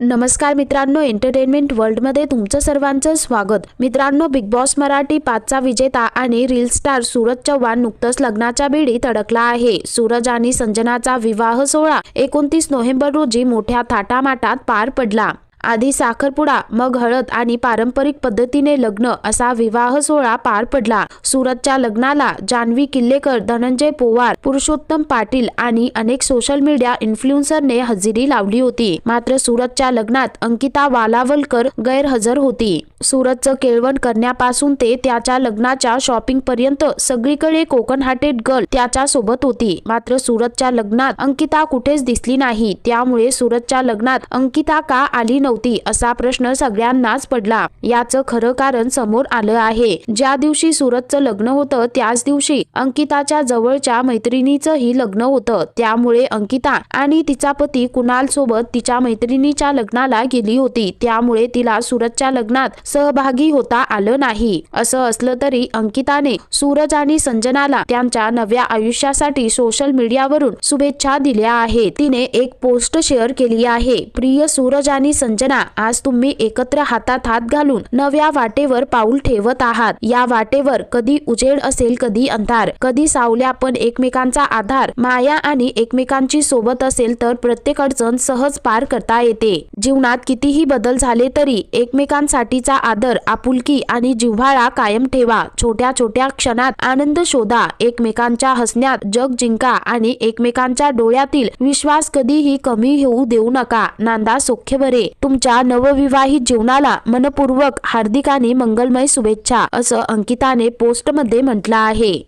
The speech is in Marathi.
नमस्कार मित्रांनो एंटरटेनमेंट वर्ल्डमध्ये तुमचं सर्वांचं स्वागत. मित्रांनो बिग बॉस मराठी पाचचा विजेता आणि रील स्टार सूरज चव्हाण नुकतंच लग्नाच्या बेडीत अडकला आहे. सूरज आणि संजनाचा विवाह सोहळा एकोणतीस नोव्हेंबर रोजी मोठ्या थाटामाटात पार पडला. आधी साखरपुडा मग हळद आणि पारंपरिक पद्धतीने लग्न असा विवाह सोहळा पार पडला. सुरतच्या लग्नाला जान्हवी किल्लेकर धनंजय पोवार पुरुषोत्तम पाटील आणि अनेक सोशल मीडिया इन्फ्लुएन्सरने हजेरी लावली होती. मात्र सुरतच्या लग्नात अंकिता वालावलकर गैरहजर होती. सुरतचं केळवण करण्यापासून ते त्याच्या लग्नाच्या शॉपिंग पर्यंत सगळीकडे कोकण हार्टेड गर्ल त्याच्या सोबत होती. मात्र सुरतच्या लग्नात अंकिता कुठेच दिसली नाही. त्यामुळे सुरतच्या लग्नात अंकिता का आली नव्हती? असा प्रश्न सगळ्यांनाच पडला. याचं खरं कारण समोर आलं आहे. ज्या दिवशी सुरतचं लग्न होतं त्याच दिवशी अंकिताच्या जवळच्या मैत्रिणीचंही लग्न होतं. त्यामुळे अंकिता आणि तिचा पती कुणाल सोबत तिच्या मैत्रिणीच्या लग्नाला गेली होती. त्यामुळे तिला सुरतच्या लग्नात सहभागी होता आलं नाही. असं असलं तरी अंकिताने सूरज आणि संजनाला त्यांच्या नव्या आयुष्यासाठी सोशल मीडियावरून शुभेच्छा दिल्या आहेत. तिने एक पोस्ट शेअर केली आहे. प्रिय सूरज आणि संजना आज तुम्ही एकत्र हातात हात घालून नव्या वाटेवर पाऊल ठेवत आहात. या वाटेवर कधी उजेड असेल कधी अंधार. कधी सावल्या पण एकमेकांचा आधार माया आणि एकमेकांची सोबत असेल तर प्रत्येक अडचण सहज पार करता येते. जीवनात कितीही बदल झाले तरी एकमेकांसाठीचा आदर आपुलकी आणि जिव्हाळा कायम ठेवा. छोट्या छोट्या क्षणात आनंद शोधा. एकमेकांच्या हसण्यात जग जिंका आणि एकमेकांच्या डोळ्यातील विश्वास कधीही कमी होऊ देऊ नका. नांदा सौख्य बरे. तुमच्या नवविवाहित जीवनाला मनपूर्वक हार्दिक आणि मंगलमय शुभेच्छा असं अंकिताने पोस्टमध्ये म्हटलं आहे.